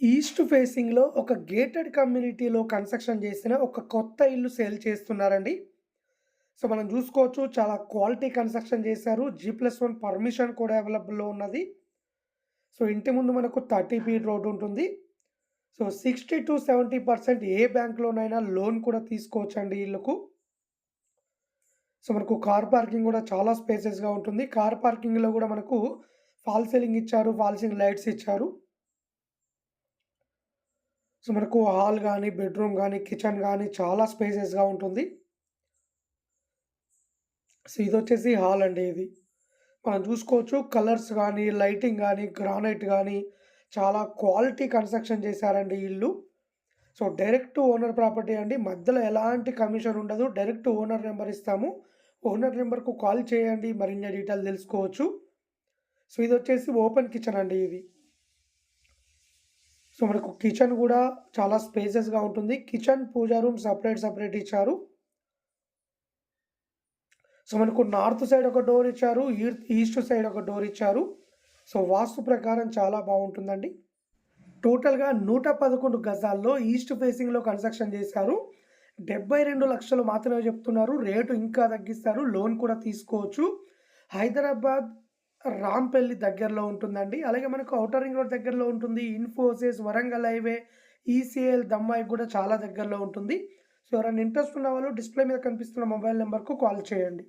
East ఫేసింగ్‌లో ఒక gated కమ్యూనిటీలో కన్‌స్ట్రక్షన్ చేసిన ఒక కొత్త ఇల్లు సేల్ చేస్తున్నారండి. సో, మనం చూసుకోవచ్చు చాలా క్వాలిటీ కన్‌స్ట్రక్షన్ చేశారు. జీ ప్లస్ వన్ పర్మిషన్ కూడా అవైలబుల్‌లో ఉన్నది. సో, ఇంటి ముందు మనకు 30 ఫీట్ రోడ్ ఉంటుంది. సో, 60-70% ఏ బ్యాంక్‌లోనైనా లోన్ కూడా తీసుకోవచ్చండి ఈ ఇల్లుకు. సో, మనకు కార్ పార్కింగ్ కూడా చాలా స్పేసెస్‌గా ఉంటుంది. కార్ పార్కింగ్‌లో కూడా మనకు ఫాల్ సీలింగ్ ఇచ్చారు. ఫాల్ సీలింగ్ లైట్స్ ఇచ్చారు. సో, మనకు హాల్ కానీ బెడ్‌రూమ్ కానీ కిచెన్ కానీ చాలా స్పేసెస్‌గా ఉంటుంది. సో, ఇది వచ్చేసి హాల్ అండి ఇది. మనం చూసుకోవచ్చు కలర్స్ కానీ లైటింగ్ కానీ గ్రానైట్ కానీ చాలా క్వాలిటీ కన్‌స్ట్రక్షన్ చేశారండి ఇల్లు. సో, డైరెక్ట్ ఓనర్ ప్రాపర్టీ అండి. మధ్యలో ఎలాంటి కమిషన్ ఉండదు. డైరెక్ట్ ఓనర్ నెంబర్ ఇస్తాము. ఓనర్ నెంబర్కు కాల్ చేయండి. మరిన్ని డీటెయిల్ తెలుసుకోవచ్చు. సో, ఇది వచ్చేసి ఓపెన్ కిచెన్ అండి ఇది. సో, మనకు కిచెన్ కూడా చాలా స్పేసెస్‌గా ఉంటుంది. Kitchen, puja room separate separate ఇచ్చారు. సో, మనకు నార్త్ సైడ్ ఒక డోర్ ఇచ్చారు. ఈస్ట్ సైడ్ ఒక డోర్ ఇచ్చారు. సో, వాస్తు ప్రకారం చాలా బాగుంటుందండి టోటల్‌గా 111 గజాల్లో ఈస్ట్ ఫేసింగ్‌లో కన్‌స్ట్రక్షన్ చేశారు. 72,00,000 మాత్రమే చెప్తున్నారు. రేటు ఇంకా తగ్గిస్తారు. లోన్ కూడా తీసుకోవచ్చు. హైదరాబాద్ రాంపల్లి దగ్గరలో ఉంటుందండి. అలాగే మనకు ఔటర్ రింగ్ రోడ్ దగ్గరలో ఉంటుంది. ఇన్ఫోసిస్, వరంగల్ హైవే, ఈసీఎల్, దమ్మాయి కూడా చాలా దగ్గరలో ఉంటుంది. సో, ఎవరైనా ఇంట్రెస్ట్ ఉన్న వాళ్ళు డిస్‌ప్లే మీద కనిపిస్తున్న మొబైల్ నెంబర్కు కాల్ చేయండి.